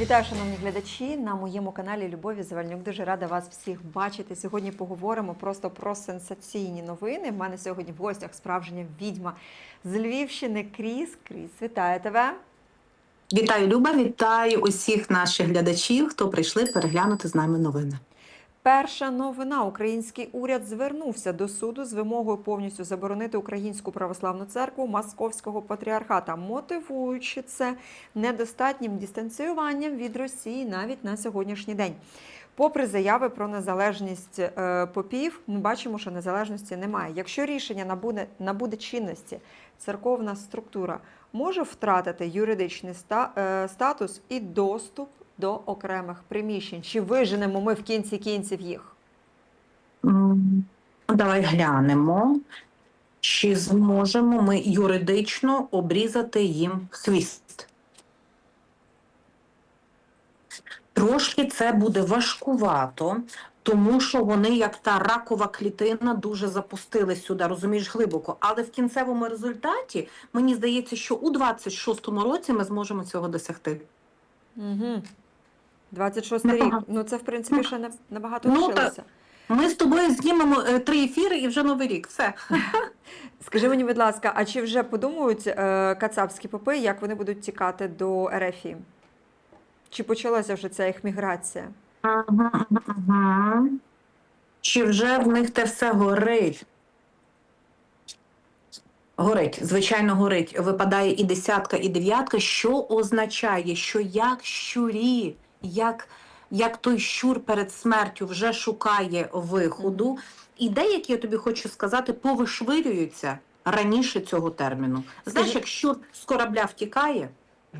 Вітаю, шановні глядачі, на моєму каналі Любові Завальнюк. Дуже рада вас всіх бачити. Сьогодні поговоримо просто про сенсаційні новини. В мене сьогодні в гостях справжня відьма з Львівщини. Кріс. Кріс, вітаю тебе. Вітаю, Люба, вітаю усіх наших глядачів, хто прийшли переглянути з нами новини. Перша новина: український уряд звернувся до суду з вимогою повністю заборонити українську православну церкву Московського патріархата, мотивуючи це недостатнім дистанціюванням від Росії навіть на сьогоднішній день. Попри заяви про незалежність е, попів, ми бачимо, що незалежності немає. Якщо рішення набуде, набуде чинності, церковна структура може втратити юридичний е, статус і доступ до окремих приміщень. Чи виженемо ми в кінці кінців їх? М, Давай глянемо, чи зможемо ми юридично обрізати їм хвіст. Трошки це буде важкувато, тому що вони, як та ракова клітина, дуже запустили сюди, розумієш, глибоко. Але в кінцевому результаті мені здається, що у 26-му році ми зможемо цього досягти. Угу. 26 рік. Ну це в принципі ще не- набагато Ну, лишилося. Ми з тобою знімемо е, три ефіри і вже новий рік. Все. Скажи мені, будь ласка, а чи вже подумають е, кацапські попи, як вони будуть тікати до РФІ? Чи почалася вже ця їх міграція? Ага, ага. Чи вже в них те все горить? Горить, звичайно, горить. Випадає і десятка, і дев'ятка, що означає, що як щурі, як, як той щур перед смертю вже шукає виходу, і деякі, я тобі хочу сказати, повишвирюються раніше цього терміну. Знаєш, як щур з корабля втікає,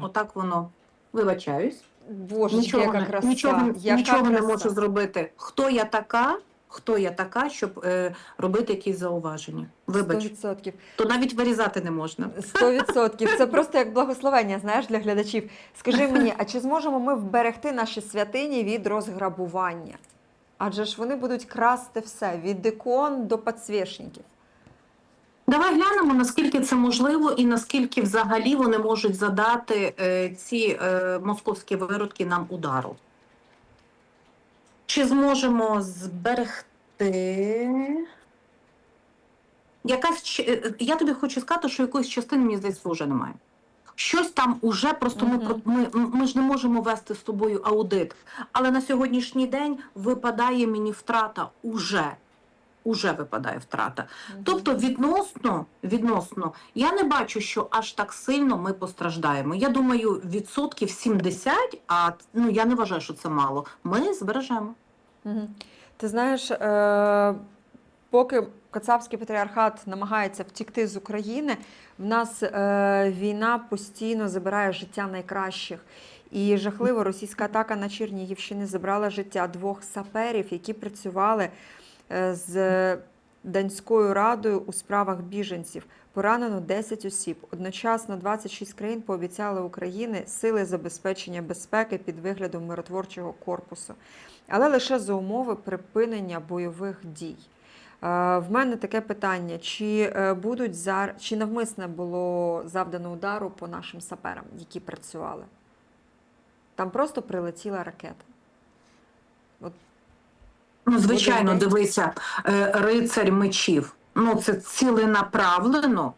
отак воно, вибачаюсь. Божечки, Нічого, яка краса! нічого, яка нічого не можу зробити. Хто я така? Хто я така, щоб е, робити якісь зауваження? Вибач, 100%. то навіть вирізати не можна. Сто відсотків. Це просто як благословення, знаєш, для глядачів. Скажи мені, а чи зможемо ми вберегти наші святині від розграбування? Адже ж вони будуть красти все від ікон до підсвічників. Давай глянемо, наскільки це можливо, і наскільки взагалі вони можуть задати е, ці е, московські виродки нам удару. Чи зможемо зберегти? Якась я тобі хочу сказати, що якоїсь частини мені здається вже немає. Щось там уже просто ми, Мгм. про- ми, ми ж не можемо вести з тобою аудит. Але на сьогоднішній день випадає мені втрата уже. Уже випадає втрата. Тобто відносно, відносно, я не бачу, що аж так сильно ми постраждаємо. Я думаю, відсотків 70, а ну я не вважаю, що це мало. Ми збережемо. Мгм. Ти знаєш, е, поки Кацапський патріархат намагається втікти з України, в нас е, війна постійно забирає життя найкращих. І жахливо російська атака на Чернігівщині забрала життя двох саперів, які працювали з Данською радою у справах біженців. Поранено 10 осіб. Одночасно 26 країн пообіцяли Україні сили забезпечення безпеки під виглядом миротворчого корпусу, але лише за умови припинення бойових дій. Е, В мене таке питання: чи е, будуть зар... чи навмисне було завдано удару по нашим саперам, які працювали? Там просто прилетіла ракета. Ну, звичайно, дивися, е, рицарь мечів. Ну, це ціленаправлено.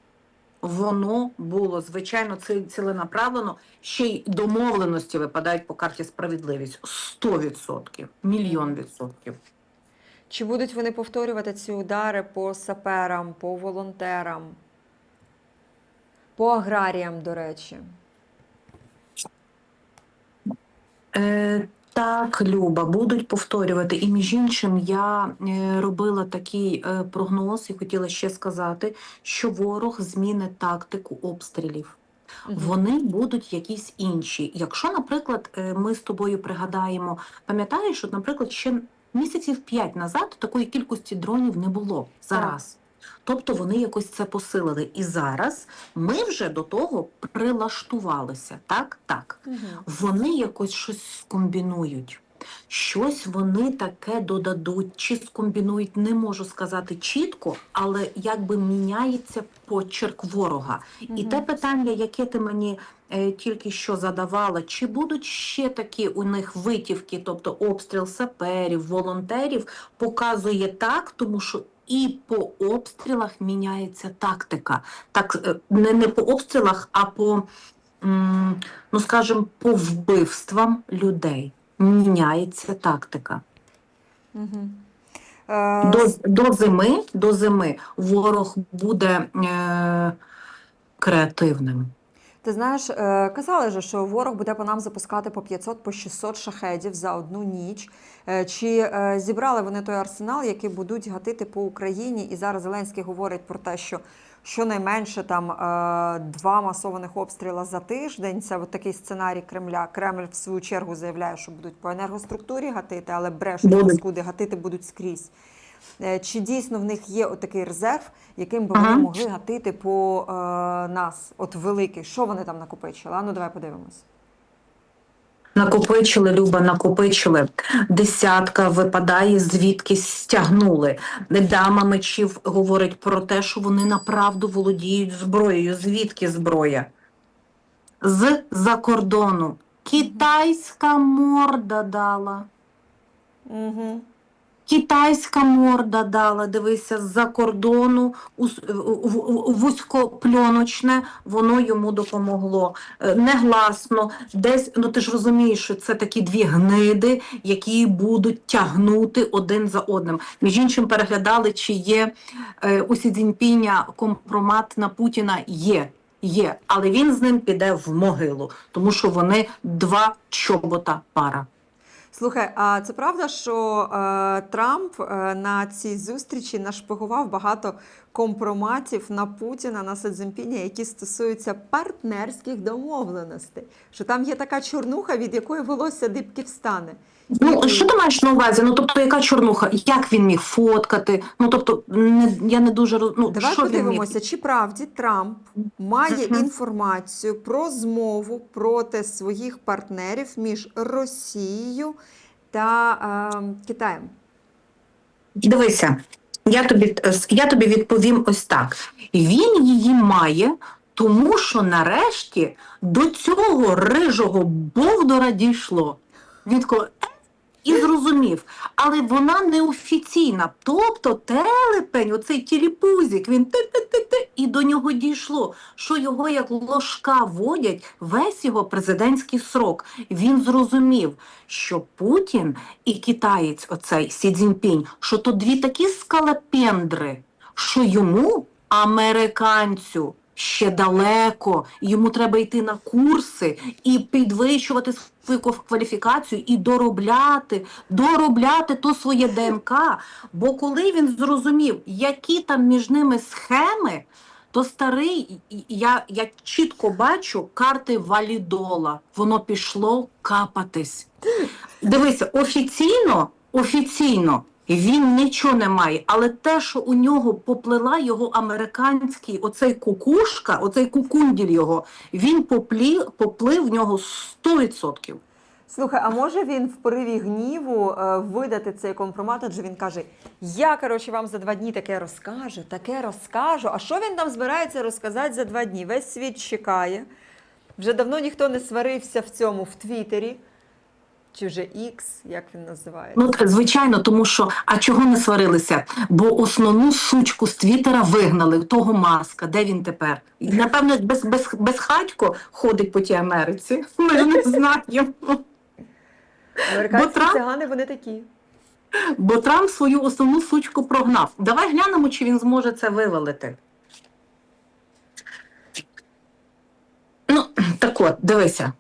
Воно було, звичайно, це ціленаправлено. Ще й домовленості випадають по карті справедливість. 100%, мільйон відсотків. Чи будуть вони повторювати ці удари по саперам, по волонтерам, по аграріям, до речі? Е, так, Люба, будуть повторювати. І між іншим, я е, робила такий е, прогноз і хотіла ще сказати, що ворог змінить тактику обстрілів. Вони будуть якісь інші. Якщо, наприклад, е, ми з тобою пригадаємо, пам'ятаєш, що, наприклад, ще місяців п'ять назад такої кількості дронів не було зараз. Тобто вони якось це посилили. І зараз ми вже до того прилаштувалися. Так, так. Мгм. Вони якось щось комбінують. щось вони таке додадуть чи скомбінують, не можу сказати чітко, але якби міняється почерк ворога. І те питання, яке ти мені е, тільки що задавала, чи будуть ще такі у них витівки, тобто обстріл саперів, волонтерів, показує так, тому що і по обстрілах міняється тактика. Так, е, не, не по обстрілах, а по, ну скажімо, по вбивствам людей. Міняється тактика. Угу. До, до зими, до зими ворог буде е, креативним. Ти знаєш, е, казали же, що ворог буде по нам запускати по 500, по 600 шахедів за одну ніч. Е, Чи е, зібрали вони той арсенал, який будуть гатити по Україні? І зараз Зеленський говорить про те, що щонайменше там е, два масованих обстріла за тиждень. Це от такий сценарій Кремля. Кремль в свою чергу заявляє, що будуть по енергоструктурі гатити, але брешуть паскуди, гатити будуть скрізь. Чи дійсно в них є отакий резерв, яким би Ага. вони могли гатити по е, нас? От великий, що вони там накопичили? А ну давай подивимось. Накопичили, Люба, накопичили. Десятка випадає, звідкись стягнули. Дама мечів говорить про те, що вони направду володіють зброєю. Звідки зброя? З-за кордону. Китайська морда дала. Угу. Китайська морда дала, дивися, з-за кордону, вузькопльоночне, воно йому допомогло. Е, Негласно, десь, ну ти ж розумієш, що це такі дві гниди, які будуть тягнути один за одним. Між іншим, переглядали, чи є е, у Сі Цзіньпіня компромат на Путіна. Є. Є, але він з ним піде в могилу, тому що вони два чобота пара. Слухай, а це правда, що е, Трамп е, на цій зустрічі нашпигував багато компроматів на Путіна, на Си які стосуються партнерських домовленостей? Що там є така чорнуха, від якої волосся дибки встане. Ну, що ти маєш на увазі? Ну, тобто, яка чорнуха? Як він міг фоткати? Ну, тобто, не, я не дуже роз... ну, Давай що він міг? подивимося, чи правді Трамп має Мгм. інформацію про змову проти своїх партнерів між Росією та е, Китаєм. Дивися, я тобі, я тобі відповім ось так. Він її має, тому що нарешті до цього рижого бовдора дійшло. Він коли? І зрозумів, але вона неофіційна. Тобто телепень, оцей тіліпузик, він ти-ти-ти-ти, і до нього дійшло, що його як ложка водять весь його президентський срок. Він зрозумів, що Путін і китаєць, оцей Сі Цзіньпінь, що то дві такі скалопендри, що йому, американцю, ще далеко, йому треба йти на курси і підвищувати свою кваліфікацію і доробляти, доробляти то своє ДНК. Бо коли він зрозумів, які там між ними схеми, то старий, я, я чітко бачу карти валідола. Воно пішло капатись. Дивися, офіційно, офіційно він нічого не має, але те, що у нього поплила його американський оцей кукушка, оцей кукунділь його, він поплів, поплив в нього 100%. Слухай, а може він в пориві гніву е, видати цей компромат, адже він каже: Я коротше вам за два дні таке розкажу, таке розкажу. А що він там збирається розказати за два дні? Весь світ чекає. Вже давно ніхто не сварився в цьому в Твіттері. Чи вже X, як він називається? Ну, звичайно, тому що а чого не сварилися? Бо основну сучку з Твіттера вигнали, того маска. Де він тепер? І, Напевно, без, без, безхатько ходить по тій Америці. Ми ж не знаємо. Американські Трамп- цигани вони такі. Бо Трамп свою основну сучку прогнав. Давай глянемо, чи він зможе це вивалити. Ну, так от, дивися.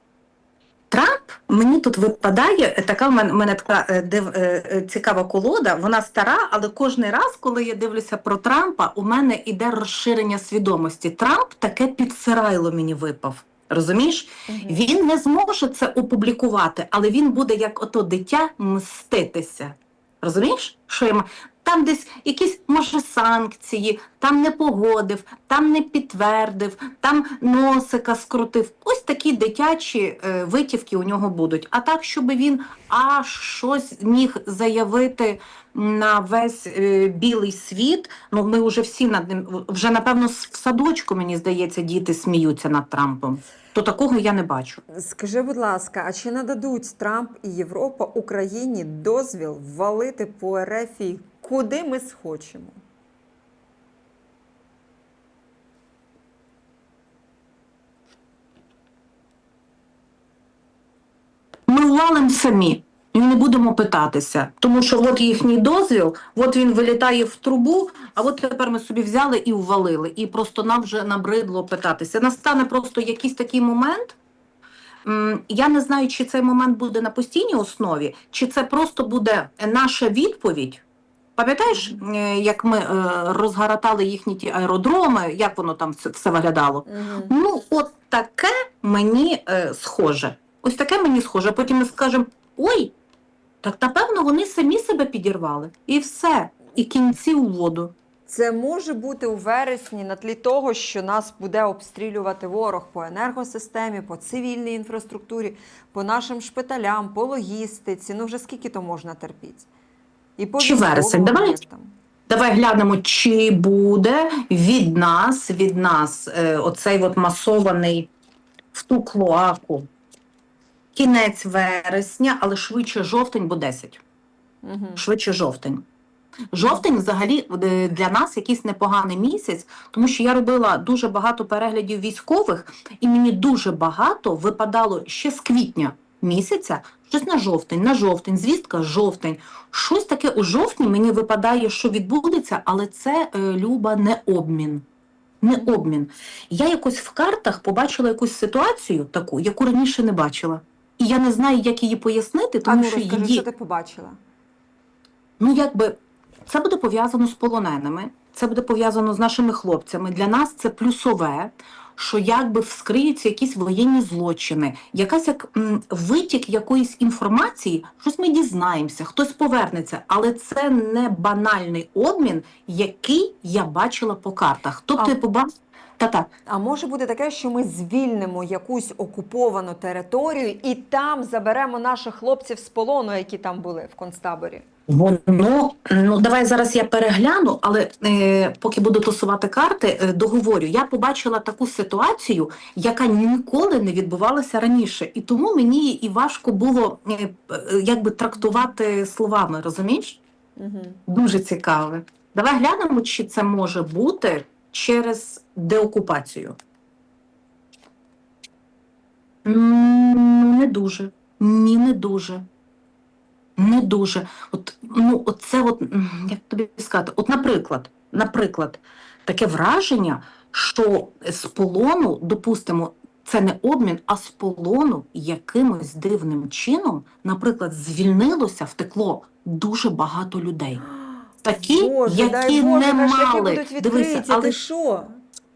Трамп мені тут випадає е, така в мене, в мене така е, див, е, цікава колода. Вона стара, але кожен раз, коли я дивлюся про Трампа, у мене іде розширення свідомості. Трамп таке підсирайло мені випав. Розумієш? Він не зможе це опублікувати, але він буде як ото дитя мститися. Розумієш? Що я там десь якісь може санкції, там не погодив, там не підтвердив, там носика скрутив. Ось такі дитячі е, витівки у нього будуть. А так, щоб він аж щось міг заявити на весь е, білий світ. Ну, ми вже всі над ним, вже напевно в садочку, мені здається, діти сміються над Трампом. То такого я не бачу. Скажи, будь ласка, а чи нададуть Трамп і Європа Україні дозвіл валити по РФ, куди ми схочемо? Ми валимо самі. І не будемо питатися, тому що от їхній дозвіл, от він вилітає в трубу, а от тепер ми собі взяли і ввалили. І просто нам вже набридло питатися. Настане просто якийсь такий момент. Я не знаю, чи цей момент буде на постійній основі, чи це просто буде наша відповідь. Пам'ятаєш, е, як ми е, розгаратали їхні ті аеродроми, як воно там все- виглядало? Угу. Ну, от таке мені е, схоже. Ось таке мені схоже. Потім ми скажемо: ой, так напевно вони самі себе підірвали. І все. І кінці у воду. Це може бути у вересні на тлі того, що нас буде обстрілювати ворог по енергосистемі, по цивільній інфраструктурі, по нашим шпиталям, по логістиці. Ну вже скільки то можна терпіти? І Чи вересень? Давай. Давай глянемо, чи буде від нас, від нас е, оцей от масований в ту клоаку. Кінець вересня, але швидше жовтень, бо 10. Мгм. швидше жовтень. Жовтень взагалі е, для нас якийсь непоганий місяць, тому що я робила дуже багато переглядів військових, і мені дуже багато випадало ще з квітня місяця, щось на жовтень, на жовтень, звістка жовтень. Щось таке у жовтні мені випадає, що відбудеться, але це е, Люба не обмін. Не обмін. Я якось в картах побачила якусь ситуацію таку, яку раніше не бачила. І я не знаю, як її пояснити, тому ну що розкажи, її що ти побачила? Ну, якби це буде пов'язано з полоненими, це буде пов'язано з нашими хлопцями. Для нас це плюсове, що якби вскриються якісь воєнні злочини, якась як м, витік якоїсь інформації, щось ми дізнаємося, хтось повернеться, але це не банальний обмін, який я бачила по картах. Тобто я побачила. Та-та. А може бути таке, що ми звільнимо якусь окуповану територію і там заберемо наших хлопців з полону, які там були в концтаборі? Воно ну давай зараз я перегляну, але е, поки буду тусувати карти, е, договорю. Я побачила таку ситуацію, яка ніколи не відбувалася раніше, і тому мені і важко було е, е, якби трактувати словами. Розумієш? Угу. Дуже цікаве. Давай глянемо, чи це може бути через деокупацію. М, Не дуже. Ні, не дуже. Не дуже. От, ну, от це от, як тобі сказати, от, наприклад, наприклад, таке враження, що з полону, допустимо, це не обмін, а з полону якимось дивним чином, наприклад, звільнилося, втекло дуже багато людей. Такі, Боже, які Боже, не які мали. будуть відкриті, Дивися, але ти що?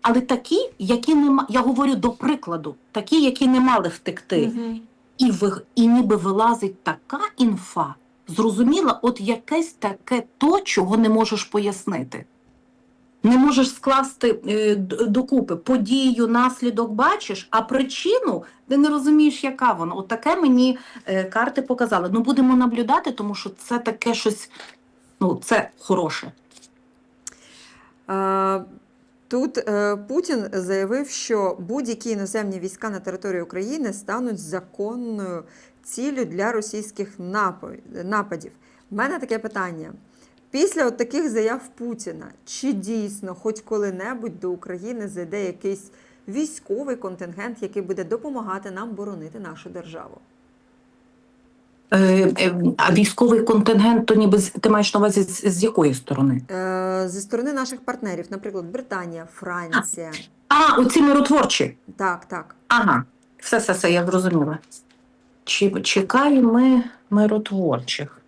але такі, які не я говорю до прикладу, такі, які не мали втекти, Мгм. І ви і ніби вилазить така інфа, зрозуміла, от якесь таке то, чого не можеш пояснити. Не можеш скласти е, докупи подію, наслідок бачиш, а причину ти не розумієш, яка вона. От таке мені е, карти показали. Ну будемо наблюдати, тому що це таке щось, ну це хороше. А, Тут е, Путін заявив, що будь-які іноземні війська на території України стануть законною ціллю для російських нападів. У мене таке питання. Після от таких заяв Путіна, чи дійсно хоч коли-небудь до України зайде якийсь військовий контингент, який буде допомагати нам боронити нашу державу? Е, е, а військовий контингент, то ніби ти маєш на увазі з, з якої сторони? Е, Зі сторони наших партнерів, наприклад, Британія, Франція. А, оці миротворчі. Так, так. Ага, все, все, все, я зрозуміла. Чи чекаємо ми миротворчих?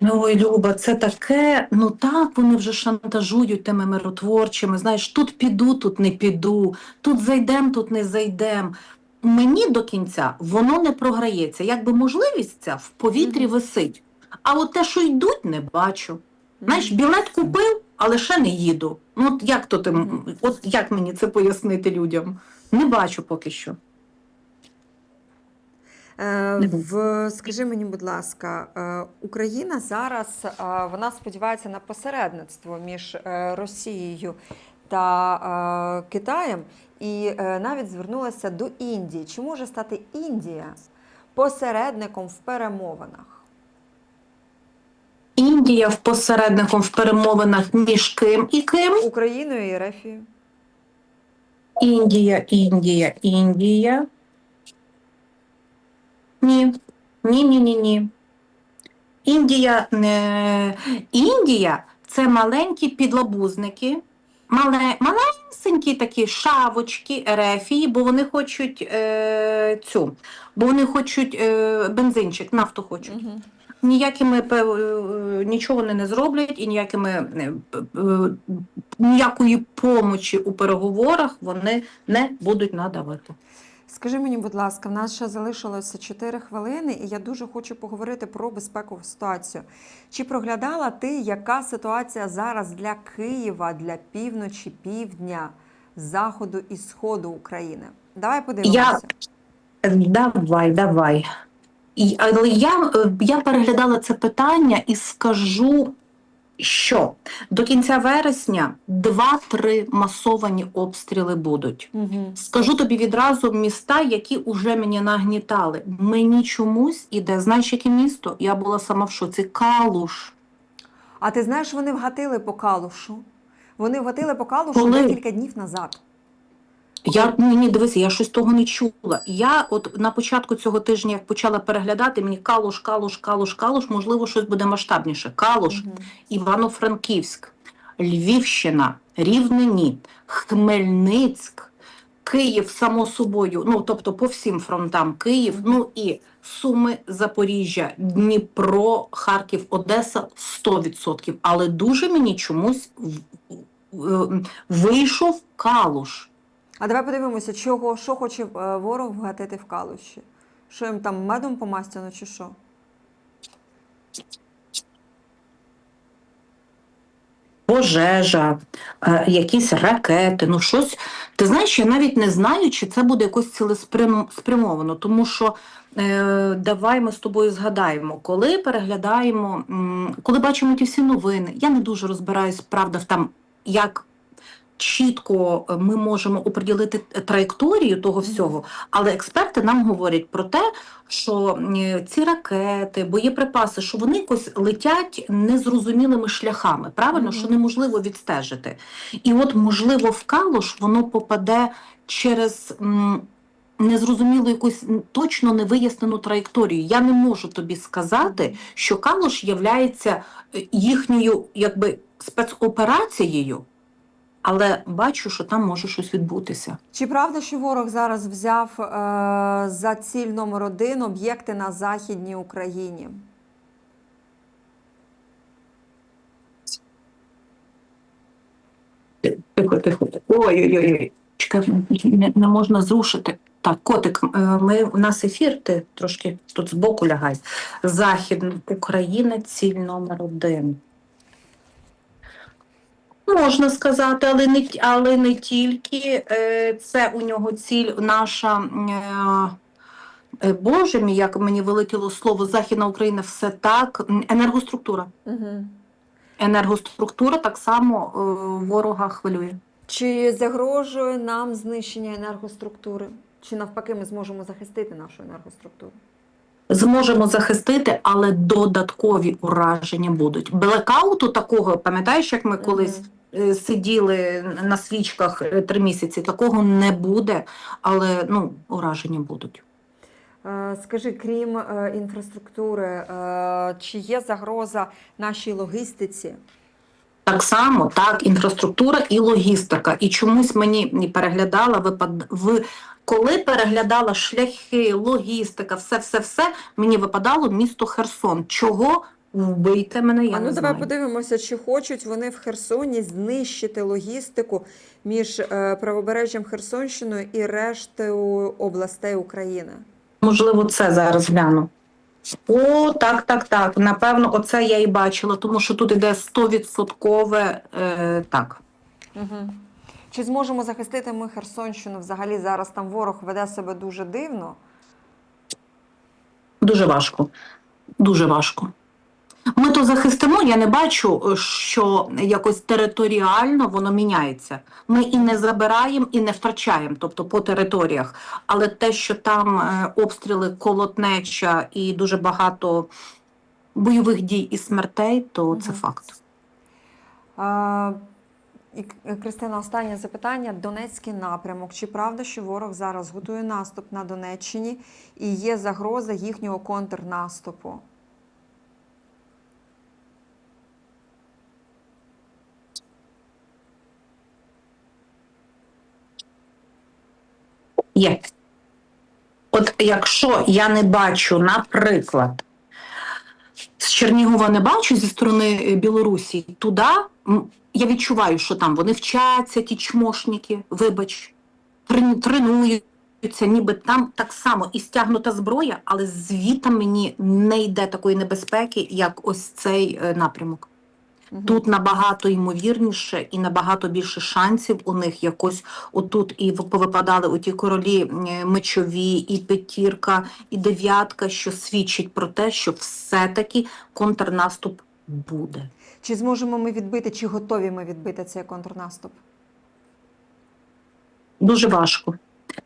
Ну, ой, Люба, це таке, ну так, вони вже шантажують тими миротворчими. Знаєш, тут піду, тут не піду, тут зайдем, тут не зайдем. Мені до кінця воно не програється. Якби можливість ця в повітрі висить. А от те, що йдуть, не бачу. Знаєш, білет купив, але ще не їду. Ну от як то ти, от як мені це пояснити людям? Не бачу поки що. Е, в, скажи мені, будь ласка, е, Україна зараз е, вона сподівається на посередництво між Росією та Китаєм, і е, навіть звернулася до Індії. Чи може стати Індія посередником в перемовинах? Індія в посередником в перемовинах між ким і ким? Україною і Рефією? Індія, Індія, Індія. Ні. Ні, ні, ні, ні. Індія не Індія це маленькі підлабузники, мале, малесенькі такі шавочки, ерефії, бо вони хочуть е, цю, бо вони хочуть е, бензинчик, нафту хочуть. Угу. Ніякими е, нічого вони не зроблять і ніякими е, е, ніякої помочі у переговорах вони не будуть надавати. Скажи мені, будь ласка, в нас ще залишилося 4 хвилини, і я дуже хочу поговорити про безпекову ситуацію. Чи проглядала ти, яка ситуація зараз для Києва, для півночі, півдня, заходу і сходу України? Давай подивимося. Е, Давай, давай. І, але я, е, я переглядала це питання і скажу, що до кінця вересня 2-3 масовані обстріли будуть. Угу. Скажу тобі відразу міста, які уже мені нагнітали. Мені чомусь іде, знаєш, яке місто? Я була сама в шоці. Калуш. А ти знаєш, вони вгатили по калушу? Вони вгатили по калушу Коли? декілька днів назад. Я ні, ні, дивися, я щось того не чула. Я от на початку цього тижня, як почала переглядати, мені калуш, калуш, калуш, калуш, можливо, щось буде масштабніше. Калуш, Мгм. Івано-Франківськ, Львівщина, Рівне ні, Хмельницьк, Київ, само собою, ну тобто по всім фронтам Київ, Мгм. ну і Суми, Запоріжжя, Дніпро, Харків, Одеса 100%. Але дуже мені чомусь вийшов калуш. А давай подивимося, чого, що хоче е, ворог вгатити в калуші. Що їм там медом помастяно чи що? пожежа, е, якісь ракети, ну щось. Ти знаєш, я навіть не знаю, чи це буде якось цілеспрямовано, тому що е, давай ми з тобою згадаємо, коли переглядаємо, м, коли бачимо ті всі новини, я не дуже розбираюсь, правда, в там, як чітко е, ми можемо оприділити траєкторію того всього, але експерти нам говорять про те, що е, ці ракети, боєприпаси, що вони якось летять незрозумілими шляхами, правильно, що неможливо відстежити. І от, можливо, в Калуш воно попаде через. м, Незрозумілу якусь точно невияснену траєкторію. Я не можу тобі сказати, що Калуш являється е, їхньою якби спецоперацією, але бачу, що там може щось відбутися. Чи правда, що ворог зараз взяв е, за ціль номер один об'єкти на Західній Україні? Тихо, тихо. Ой-ой-ой. Чекай, не, не можна зрушити. Так, котик, е, ми, у нас ефір, ти трошки тут збоку лягай. Західна Україна, ціль номер один. Можна сказати, але не, але не тільки. Е, Це у нього ціль наша. е, е, Боже мій, як мені вилетіло слово Західна Україна, все так. Енергоструктура. Угу. Енергоструктура так само ворога хвилює. Чи загрожує нам знищення енергоструктури? Чи навпаки ми зможемо захистити нашу енергоструктуру? Зможемо захистити, але додаткові ураження будуть. Блекауту такого, пам'ятаєш, як ми колись. Е, сиділи на свічках е, три місяці, такого не буде, але ну, ураження будуть. Е, Скажи, крім інфраструктури, чи є загроза нашій логістиці? Так само, так, інфраструктура і логістика. І чомусь мені переглядала випад... в... коли переглядала шляхи, логістика, все, все, все, мені випадало місто Херсон. Чого вбийте мене? Я а ну не давай знаю. подивимося, чи хочуть вони в Херсоні знищити логістику між е, правобережжям Херсонщиною і рештою областей України. Можливо, це зараз гляну. О, так, так, так. Напевно, оце я і бачила, тому що тут іде 100% е, так. Угу. Чи зможемо захистити ми Херсонщину? Взагалі зараз там ворог веде себе дуже дивно. Дуже важко. Дуже важко. Ми то захистимо, я не бачу, що якось територіально воно міняється. Ми і не забираємо, і не втрачаємо, тобто по територіях. Але те, що там е, обстріли, колотнеча і дуже багато бойових дій і смертей, то це факт. А, і, Кристина, останнє запитання. Донецький напрямок. Чи правда, що ворог зараз готує наступ на Донеччині і є загроза їхнього контрнаступу? Є. От якщо я не бачу, наприклад, з Чернігова не бачу зі сторони е, Білорусі, туди я відчуваю, що там вони вчаться, ті чмошники, вибач, тренуються, ніби там так само і стягнута зброя, але звідти мені не йде такої небезпеки, як ось цей е, напрямок. Тут набагато ймовірніше і набагато більше шансів у них якось отут і повипадали оті королі мечові, і п'ятірка, і дев'ятка, що свідчить про те, що все-таки контрнаступ буде. Чи зможемо ми відбити, чи готові ми відбити цей контрнаступ? Дуже важко.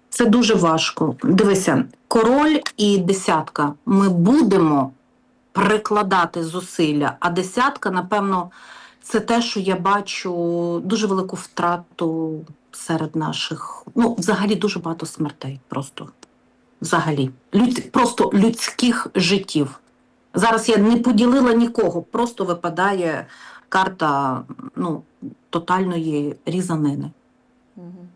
Це дуже важко. Дивися, король і десятка. Ми будемо прикладати зусилля, а десятка, напевно, це те, що я бачу дуже велику втрату серед наших. Ну, взагалі дуже багато смертей. Просто взагалі. Людь, просто людських життів. Зараз я не поділила нікого, просто випадає карта ну, тотальної різанини. Угу.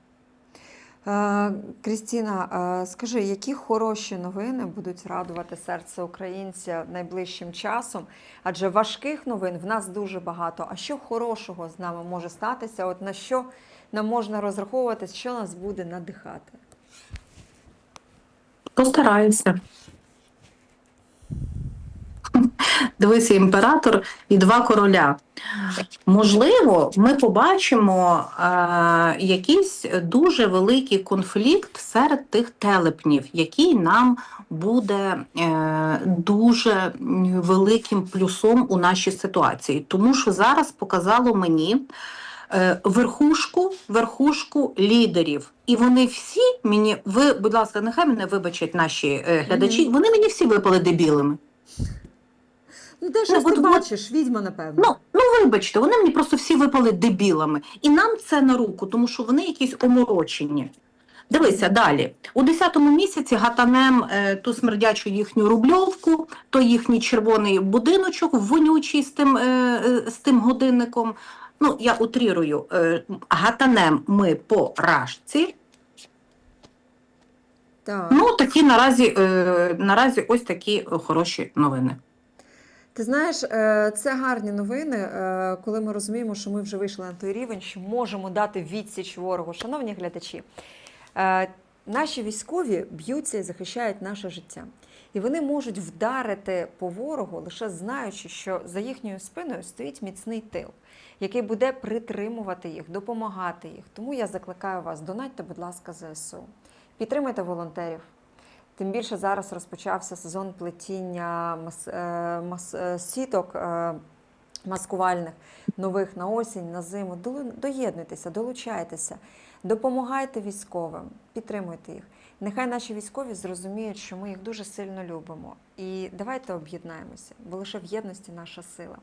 Е, Крістіна, е, скажи, які хороші новини будуть радувати серце українця найближчим часом? Адже важких новин в нас дуже багато. А що хорошого з нами може статися? От на що нам можна розраховувати, що нас буде надихати? Постараюся. Дивися, імператор і два короля. Можливо, ми побачимо е, якийсь дуже великий конфлікт серед тих телепнів, який нам буде е, дуже великим плюсом у нашій ситуації. Тому що зараз показало мені е, верхушку, верхушку лідерів. І вони всі мені, ви, будь ласка, нехай мене вибачать наші е, глядачі, вони мені всі випали дебілими. Ну, де щось ти бачиш, відьма, напевно. Ну, ну вибачте, вони мені просто всі випали дебілами. І нам це на руку, тому що вони якісь оморочені. Дивися далі. У 10-му місяці гатанем е, ту смердячу їхню рубльовку, то їхній червоний будиночок вонючий з тим, е, е, з тим годинником. Ну, я утрірую, е, гатанем ми по рашці. Так. Ну, такі наразі, е, наразі ось такі хороші новини. Ти знаєш, е, це гарні новини, е, коли ми розуміємо, що ми вже вийшли на той рівень, що можемо дати відсіч ворогу. Шановні глядачі, е, наші військові б'ються і захищають наше життя. І вони можуть вдарити по ворогу, лише знаючи, що за їхньою спиною стоїть міцний тил, який буде притримувати їх, допомагати їх. Тому я закликаю вас, донатьте, будь ласка, ЗСУ. Підтримайте волонтерів. Тим більше зараз розпочався сезон плетіння мас, е, мас, е, сіток е, маскувальних нових на осінь, на зиму. Доєднуйтеся, долучайтеся, допомагайте військовим, підтримуйте їх. Нехай наші військові зрозуміють, що ми їх дуже сильно любимо. І давайте об'єднаємося, бо лише в єдності наша сила.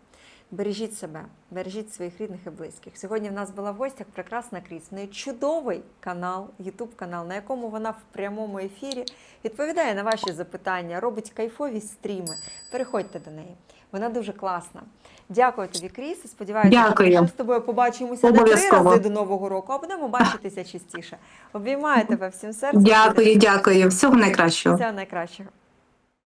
Бережіть себе, бережіть своїх рідних і близьких. Сьогодні в нас була в гостях прекрасна Кріс. В неї чудовий канал, Ютуб канал, на якому вона в прямому ефірі відповідає на ваші запитання, робить кайфові стріми. Переходьте до неї. Вона дуже класна. Дякую тобі, Кріс. Сподіваюся, Дякую. що ми з тобою побачимося не три рази до Нового року, а будемо бачитися частіше. Обіймаю тебе всім серцем. Дякую, дякую. Всього найкращого. Всього найкращого.